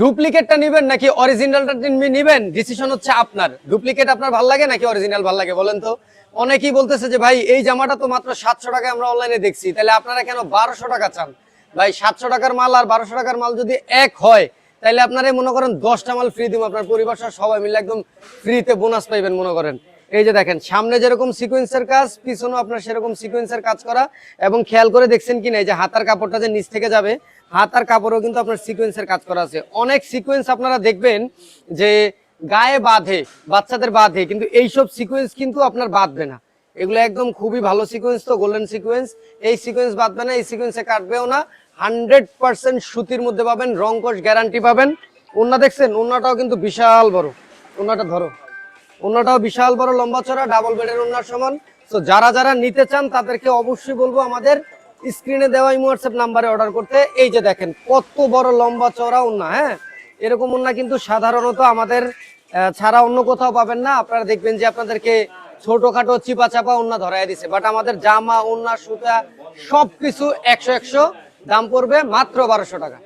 ডুপ্লিকেটটা নেবেন নাকি অরিজিনালটা নেবেন? ডিসিশন হচ্ছে আপনার। ডুপ্লিকেট আপনার ভালো লাগে নাকি অরিজিনাল ভালো লাগে বলেন তো? অনেকেই বলতেছে যে, ভাই, এই জামাটা তো মাত্র সাতশো টাকায় আমরা অনলাইনে দেখছি। তাহলে আপনারা কেন বারোশো টাকা চান? ভাই, সাতশো টাকার মাল আর বারোশো টাকার মাল যদি এক হয়, তাহলে আপনারা মনে করেন দশটা মাল ফ্রি দিব। আপনার পরিবার সবাই মিলে একদম ফ্রিতে বোনাস পাইবেন, মনে করেন। এই যে দেখেন, সামনে যেরকম সিকোয়েন্সের কাজ, পিছনেও আপনার সেরকম সিকোয়েন্সের কাজ করা এবং খেয়াল করে দেখছেন কি না, এই যে হাতার কাপড়টা যে নিচ থেকে যাবে, হাতার কাপড়ও কিন্তু আপনার সিকোয়েন্সের কাজ করা আছে। অনেক সিকোয়েন্স আপনারা দেখবেন যে গায়ে বাঁধে, বাচ্চাদের বাঁধে, কিন্তু এইসব সিকোয়েন্স কিন্তু আপনার বাঁধবে না। এগুলো একদম খুবই ভালো সিকোয়েন্স তো গোল্ডেন সিকোয়েন্স এই সিকোয়েন্স বাঁধবে না, এই সিকোয়েন্সে কাটবেও না। হান্ড্রেড পার্সেন্ট সুতির মধ্যে পাবেন রং কোষ গ্যারান্টি পাবেন। ওন্না দেখছেন? ওন্নাটাও কিন্তু বিশাল বড়। ওন্নাটা ধরো। ওন্নাটাও বিশাল বড় লম্বা চড়া ডাবল বেডের ওন্নার সমান। তো যারা যারা নিতে চান, তাদেরকে অবশ্যই বলব আমাদের স্ক্রিনে দেওয়া হোয়াটসঅ্যাপ নাম্বারে অর্ডার করতে। এই যে দেখেন, কত বড় লম্বা চড়া ওন্না হ্যাঁ? এরকম ওন্না কিন্তু সাধারণত আমাদের ছাড়া অন্য কোথাও পাবেন না। আপনারা দেখবেন যে আপনাদেরকে ছোটখাটো চিপা চাপা ওন্না ধরাই দিছে। বাট আমাদের জামা ওন্না সুতা, সবকিছু একশো একশো দাম পড়বে মাত্র বারোশো টাকা।